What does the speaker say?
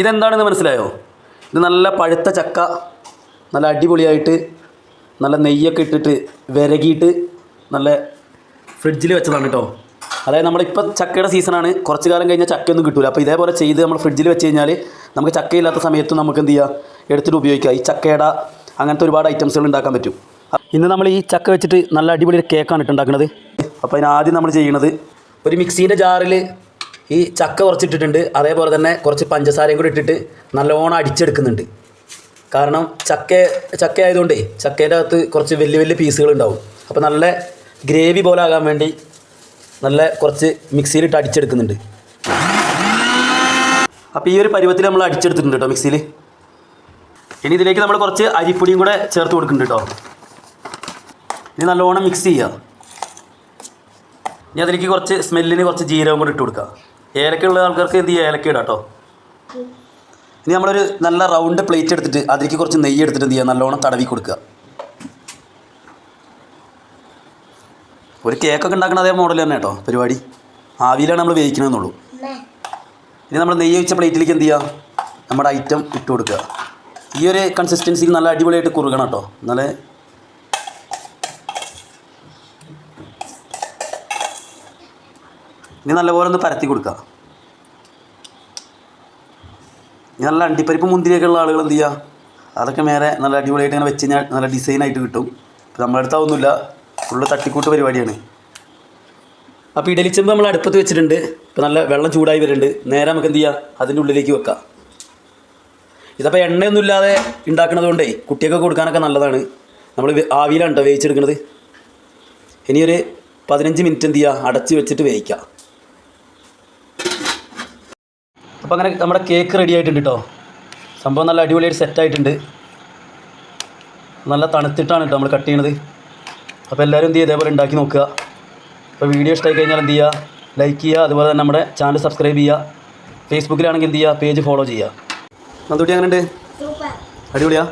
ഇതെന്താണെന്ന് മനസ്സിലായോ? ഇത് നല്ല പഴുത്ത ചക്ക നല്ല അടിപൊളിയായിട്ട് നല്ല നെയ്യൊക്കെ ഇട്ടിട്ട് വിരകിയിട്ട് നല്ല ഫ്രിഡ്ജിൽ വെച്ചതാണ് കേട്ടോ. അതായത് നമ്മളിപ്പോൾ ചക്കയുടെ സീസണാണ്. കുറച്ച് കാലം കഴിഞ്ഞാൽ ചക്കയൊന്നും കിട്ടില്ല അപ്പോൾ ഇതേപോലെ ചെയ്ത് നമ്മൾ ഫ്രിഡ്ജിൽ വെച്ച് കഴിഞ്ഞാൽ നമുക്ക് ചക്കയില്ലാത്ത സമയത്തും നമുക്ക് എന്ത് ചെയ്യുക എടുത്തിട്ട് ഉപയോഗിക്കാം. ഈ ചക്കയുടെ അങ്ങനത്തെ ഒരുപാട് ഐറ്റംസുകൾ ഉണ്ടാക്കാൻ പറ്റും. ഇന്ന് നമ്മൾ ഈ ചക്ക വെച്ചിട്ട് നല്ല അടിപൊളി കേക്കാണ് ഇട്ടുണ്ടാക്കുന്നത്. അപ്പോൾ അതിനാദ്യം നമ്മൾ ചെയ്യുന്നത് ഒരു മിക്സീന്റെ ജാറിൽ ഈ ചക്ക കുറച്ചിട്ടിട്ടുണ്ട്. അതേപോലെ തന്നെ കുറച്ച് പഞ്ചസാരയും കൂടി ഇട്ടിട്ട് നല്ലോണം അടിച്ചെടുക്കുന്നുണ്ട്. കാരണം ചക്ക ചക്ക ആയതുകൊണ്ടേ ചക്കേന്റെ അകത്ത് കുറച്ച് വലിയ വലിയ പീസുകൾ ഉണ്ടാവും. അപ്പോൾ നല്ല ഗ്രേവി പോലെ ആകാൻ വേണ്ടി നല്ല കുറച്ച് മിക്സിയിലിട്ട് അടിച്ചെടുക്കുന്നുണ്ട്. അപ്പോൾ ഈ ഒരു പരുവത്തിൽ നമ്മൾ അടിച്ചെടുത്തിട്ടുണ്ട് കേട്ടോ മിക്സിയിൽ. ഇനി ഇതിലേക്ക് നമ്മൾ കുറച്ച് അരിപ്പൊടിയും കൂടെ ചേർത്ത് കൊടുക്കുന്നുണ്ട് കേട്ടോ. ഇനി നല്ലോണം മിക്സ് ചെയ്യുക ഇനി അതിലേക്ക് കുറച്ച് സ്മെല്ലിന് കുറച്ച് ജീരകം കൂടെ ഇട്ട് കൊടുക്കുക ഏലക്കയുള്ള ആൾക്കാർക്ക് എന്ത് ചെയ്യുക ഏലക്ക ഇടാം കേട്ടോ ഇനി നമ്മളൊരു നല്ല റൗണ്ട് പ്ലേറ്റ് എടുത്തിട്ട് അതിലേക്ക് കുറച്ച് നെയ്യ് എടുത്തിട്ട് എന്ത് ചെയ്യുക? നല്ലോണം തടവി കൊടുക്കുക. ഒരു കേക്കൊക്കെ ഉണ്ടാക്കുന്ന അതേ മോഡൽ തന്നെ കേട്ടോ പരിപാടി. ആവിയിലാണ് നമ്മൾ വേവിക്കണമെന്നുള്ളൂ ഇനി നമ്മൾ നെയ്യ് വെച്ച പ്ലേറ്റിലേക്ക് എന്ത് ചെയ്യുക? നമ്മുടെ ഐറ്റം ഇട്ട് കൊടുക്കുക. ഈ ഒരു കൺസിസ്റ്റൻസിയിൽ നല്ല അടിപൊളിയായിട്ട് കുറുകണം കേട്ടോ. നല്ല ഇനി നല്ലപോലെ ഒന്ന് പരത്തി കൊടുക്കുക നല്ല അണ്ടിപ്പരിപ്പ് മുന്തിരിയൊക്കെ ഉള്ള ആളുകൾ എന്ത് ചെയ്യുക അതൊക്കെ നേരെ നല്ല അടിപൊളിയായിട്ട് ഇങ്ങനെ വെച്ച് കഴിഞ്ഞാൽ നല്ല ഡിസൈനായിട്ട് കിട്ടും. ഇപ്പം നമ്മുടെ ഫുള്ള് തട്ടിക്കൂട്ട് പരിപാടിയാണ്. അപ്പോൾ ഇഡലിച്ചെമ്പ് നമ്മൾ അടുപ്പത്ത് വെച്ചിട്ടുണ്ട്. ഇപ്പോൾ നല്ല വെള്ളം ചൂടായി വരുന്നുണ്ട് നേരെ നമുക്ക് എന്ത് ചെയ്യുക അതിന്റെ ഉള്ളിലേക്ക് വെക്കാം. ഇതപ്പോൾ എണ്ണയൊന്നും ഇല്ലാതെ ഉണ്ടാക്കുന്നത് കൊണ്ടേ കുട്ടിയൊക്കെ കൊടുക്കാനൊക്കെ നല്ലതാണ്. നമ്മൾ ആവിയിലാണ് കേട്ടോ വേവിച്ചെടുക്കുന്നത് ഇനിയൊരു പതിനഞ്ച് മിനിറ്റ് എന്ത് ചെയ്യുക അടച്ച് വെച്ചിട്ട് വേവിക്കാം. അപ്പോൾ അങ്ങനെ നമ്മുടെ കേക്ക് റെഡി ആയിട്ടുണ്ട് കേട്ടോ സംഭവം നല്ല അടിപൊളിയായിട്ട് സെറ്റായിട്ടുണ്ട് നല്ല തണുത്തിട്ടാണ് കേട്ടോ നമ്മൾ കട്ട് ചെയ്യണത്. അപ്പോൾ എല്ലാവരും എന്ത് ചെയ്യുക? ഇതേപോലെ ഉണ്ടാക്കി നോക്കുക. അപ്പോൾ വീഡിയോ ഇഷ്ടമായി കഴിഞ്ഞാൽ എന്ത് ചെയ്യുക? ലൈക്ക് ചെയ്യുക. അതുപോലെ തന്നെ നമ്മുടെ ചാനൽ സബ്സ്ക്രൈബ് ചെയ്യുക. ഫേസ്ബുക്കിലാണെങ്കിൽ എന്ത് ചെയ്യുക? പേജ് ഫോളോ ചെയ്യുക. നന്ദുട്ടി അങ്ങനെ ഉണ്ട് അടിപൊളിയാ?